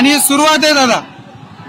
आणि सुरुवात आहे दादा.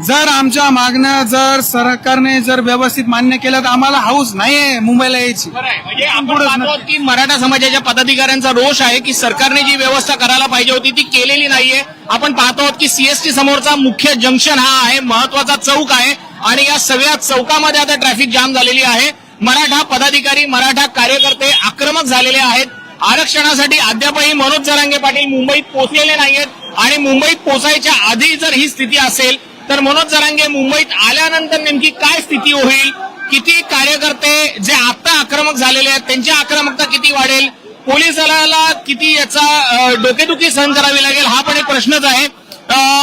जर आमच्या मागण्या जर सरकारने जर व्यवस्थित मान्य केलं तर आम्हाला हाऊस नाहीये मुंबईला यायची. म्हणजे आपण पाहतो आहोत की मराठा समाजाच्या पदाधिकाऱ्यांचा रोष आहे की सरकारने जी व्यवस्था करायला पाहिजे होती ती केलेली नाहीये. आपण पाहतो आहोत की सीएसटी समोरचा मुख्य जंक्शन हा आहे महत्त्वाचा चौक आहे आणि या सगळ्या चौकामध्ये आता ट्रॅफिक जाम झालेली आहे. मराठा पदाधिकारी मराठा कार्यकर्ते आक्रमक झालेले आहेत. आरक्षणासाठी अद्यापही मनोज जरांगे पाटील मुंबईत पोहोचलेले नाहीयेत. आणि मुंबईत पोहोचायच्या आधी जर ही स्थिती असेल तर मनोज जरांगे मुंबईत आल्यानंतर नेमकी काय स्थिती होईल? किती कार्यकर्ते जे आता आक्रमक झालेले आहेत त्यांची आक्रमकता किती वाढेल? पोलीस दलाला किती याचा डोकेदुखी सहन करावी लागेल? हा पण एक प्रश्नच आहे.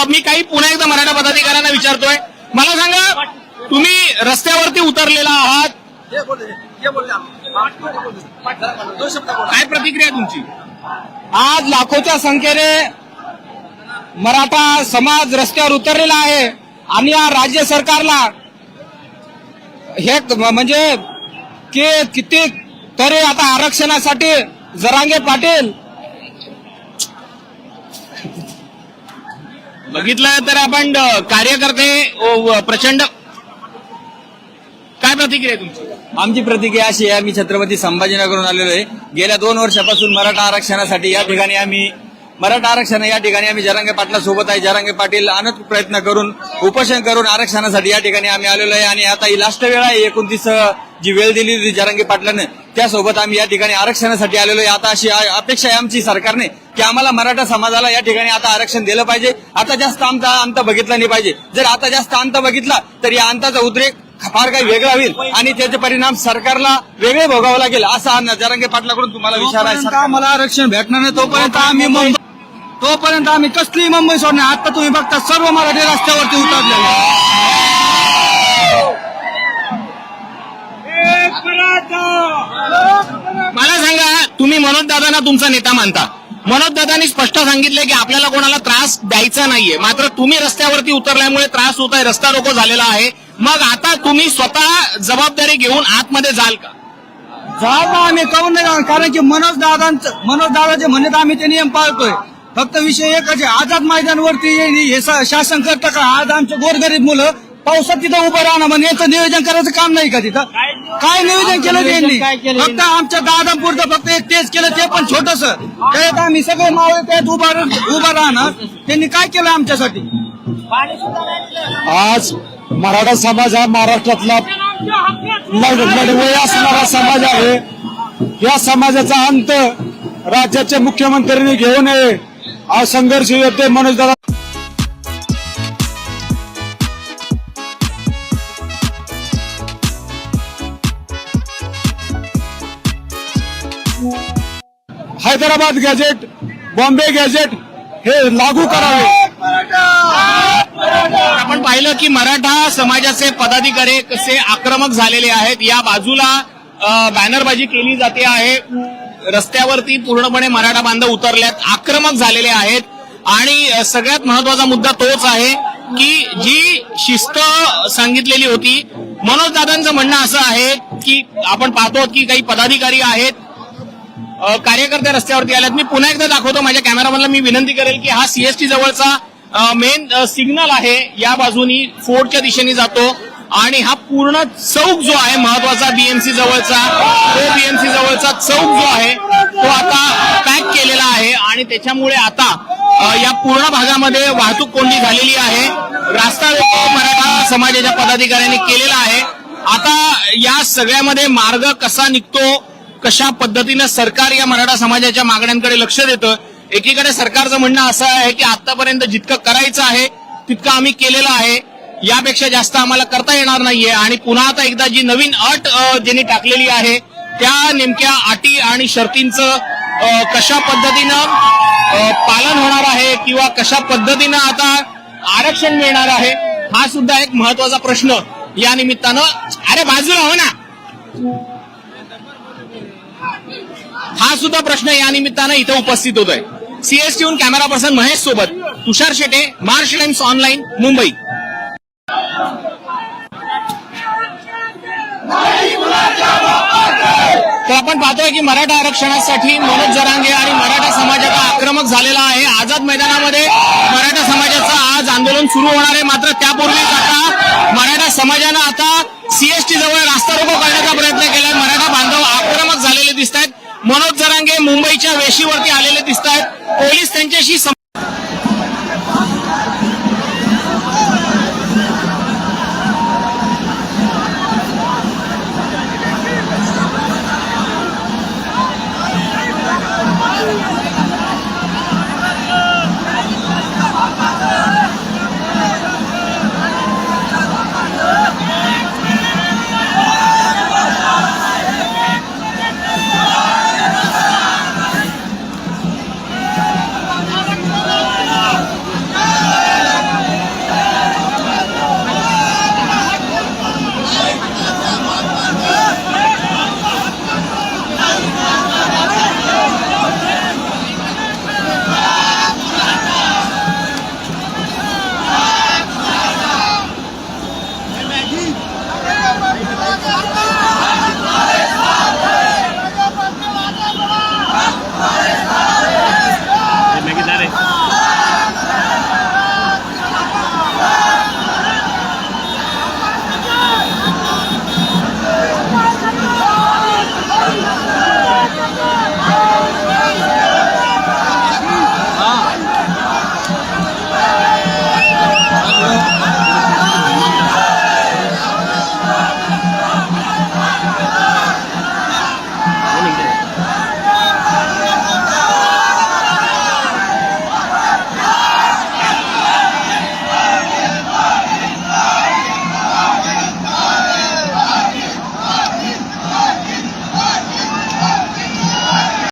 मी काही पुन्हा एकदा मराठा पदाधिकाऱ्यांना विचारतोय. मला सांगा तुम्ही रस्त्यावरती उतरलेला आहात? काय प्रतिक्रिया तुमची? आज लाखोच्या संख्येने मराठा समाज रस्त्यावर उतरलेला आहे आणि या राज्य सरकारला हे म्हणजे की किती तरी आता आरक्षणासाठी जरांगे पाटील बघितलं तर आपण कार्यकर्ते ओ, प्रचंड काय प्रतिक्रिया तुमची? आमची प्रतिक्रिया अशी आहे आम्ही छत्रपती संभाजीनगरहून आलेलो आहे. गेल्या दोन वर्षापासून मराठा आरक्षणासाठी या ठिकाणी आम्ही मराठा आरक्षण या ठिकाणी आम्ही जरांगे पाटला सोबत आहे. जरांगे पाटील अनेक प्रयत्न करून उपोषण करून आरक्षणासाठी या ठिकाणी आम्ही आलेलो आहे. आणि आता ही लास्ट वेळ आहे. एकोणतीस जी वेळ दिली होती जरांगे पाटलाने त्यासोबत आम्ही या ठिकाणी आरक्षणासाठी आलेलो आहे. आता अशी अपेक्षा आहे आमची सरकारने की आम्हाला मराठा समाजाला या ठिकाणी आता आरक्षण दिलं पाहिजे. आता जास्त आमचा अंत बघितला नाही पाहिजे. जर आता जास्त अंत बघितला तर या अंताचा उद्रेक फार काही वेगळा होईल. आणि त्याचे परिणाम सरकारला वेगळे भोगावं लागेल असा जरांगे पाटलाकडून तुम्हाला विचार जोपर्यंत आम्हाला आरक्षण भेटणार नाही. तोपर्यंत आम्ही मुंबई तोपर्यंत आम्ही कसली मुंबई सोडणार आता तुम्ही बघता सर्व मराठी रस्त्यावरती उतरलेले आहेत. मला सांगा तुम्ही मनोज दादांना तुमचा नेता मानता. मनोज दादांनी स्पष्ट सांगितले की आपल्याला कोणाला त्रास द्यायचा नाहीये. मात्र तुम्ही रस्त्यावरती उतरल्यामुळे त्रास होत आहे रस्ता रोको झालेला आहे. मग आता तुम्ही स्वतः जबाबदारी घेऊन आतमध्ये जाल का? ना आम्ही काऊन नाही? कारण की मनोज दादांचं मनोज दादाचे म्हणत आम्ही ते नियम पाळतोय. फक्त विषय एकच आहे. आझाद मैदानवरती हे- हे शासन करतं का? आज आमचे गोरगरीब मुलं पावसात तिथं उभं राहणं म्हणजे याचं नियोजन करायचं काम नाही का तिथं? काय नियोजन केलं त्यांनी? फक्त आमच्या दादापुरतं फक्त एक तेच केलं. ते पण छोटस. त्यात आम्ही सगळे मावळे त्यात उभा उभा राहणार त्यांनी काय केलं आमच्यासाठी? आज मराठा समाज हा महाराष्ट्रातला असणारा समाज आहे. या समाजाचा अंत राज्याचे मुख्यमंत्र्यांनी घेऊ नये. हा संघर्ष योद्धे मनोज दादा हैदराबाद गॅजेट बॉम्बे गॅजेट हे लागू करावे. आपण पाहिलं की मराठा समाजाचे पदाधिकारी कसे आक्रमक झालेले आहेत. या बाजूला बॅनरबाजी केली जाते आहे. रस्त्यावरती पूर्णपणे मराठा बांधव उतरल्यात. आक्रमक झालेले आहेत. आणि सगळ्यात महत्त्वाचा मुद्दा तोच आहे की जी शिस्त सांगितलेली होती मनोज दादांचं म्हणणं असं आहे की आपण पाहतो की काही पदाधिकारी आहेत कार्यकर्ते रस्त्यावरती आल्यात. मी पुन्हा एकदा दाखवतो माझ्या कॅमेरामॅनला मी विनंती करेल की हा सीएसटी जवळचा मेन सिग्नल आहे. या बाजूनी फोर्टच्या दिशेने जातो. आणि हा पूर्ण चौक जो आहे महत्त्वाचा बीएमसी जवळचा तो बीएमसी जवळचा चौक जो आहे तो आता पॅक केलेला आहे. आणि त्याच्यामुळे आता या पूर्ण भागामध्ये वाहतूक कोंडी झालेली आहे. रास्ता रोको मराठा समाजाच्या पदाधिकाऱ्यांनी केलेला आहे. आता या सगळ्यामध्ये मार्ग कसा निघतो कशा पद्धतीनं सरकार या मराठा समाजाच्या मागण्यांकडे लक्ष देतं एकीकडे सरकारचं म्हणणं असं आहे की आतापर्यंत जितकं करायचं आहे तितकं आम्ही केलेलं आहे. यापेक्षा जास्त आम्हाला करता येणार नाहीये. आणि पुन्हा आता एकदा जी नवीन अट ज्यांनी टाकलेली आहे त्या नेमक्या अटी आणि शर्तींचं कशा पद्धतीनं पालन होणार आहे किंवा कशा पद्धतीनं आता आरक्षण मिळणार आहे हा सुद्धा एक महत्त्वाचा प्रश्न या निमित्तानं. अरे बाजूला हो ना. हा सुद्धा प्रश्न या निमित्तानं इथं उपस्थित होतोय. सीएसटीहून कॅमेरा पर्सन महेश सोबत Tushar Shete Marsh Times online Mumbai. तर आपण पाहतोय की मराठा आरक्षणासाठी मनोज जरांगे आणि मराठा समाजाचा आक्रमक झालेला आहे. आझाद मैदानामध्ये मराठा समाजाचं आज आंदोलन सुरू होणार आहे. मात्र त्यापूर्वीच आता मराठा समाजानं आता सीएसटी जवळ रास्ता रोको करण्याचा प्रयत्न केलाय. मराठा बांधव आक्रमक झालेले दिसत आहेत मनोज जरांगे मुंबईच्या वेशीवरती आलेले दिसत आहेत पोलीस त्यांच्याशी aqui.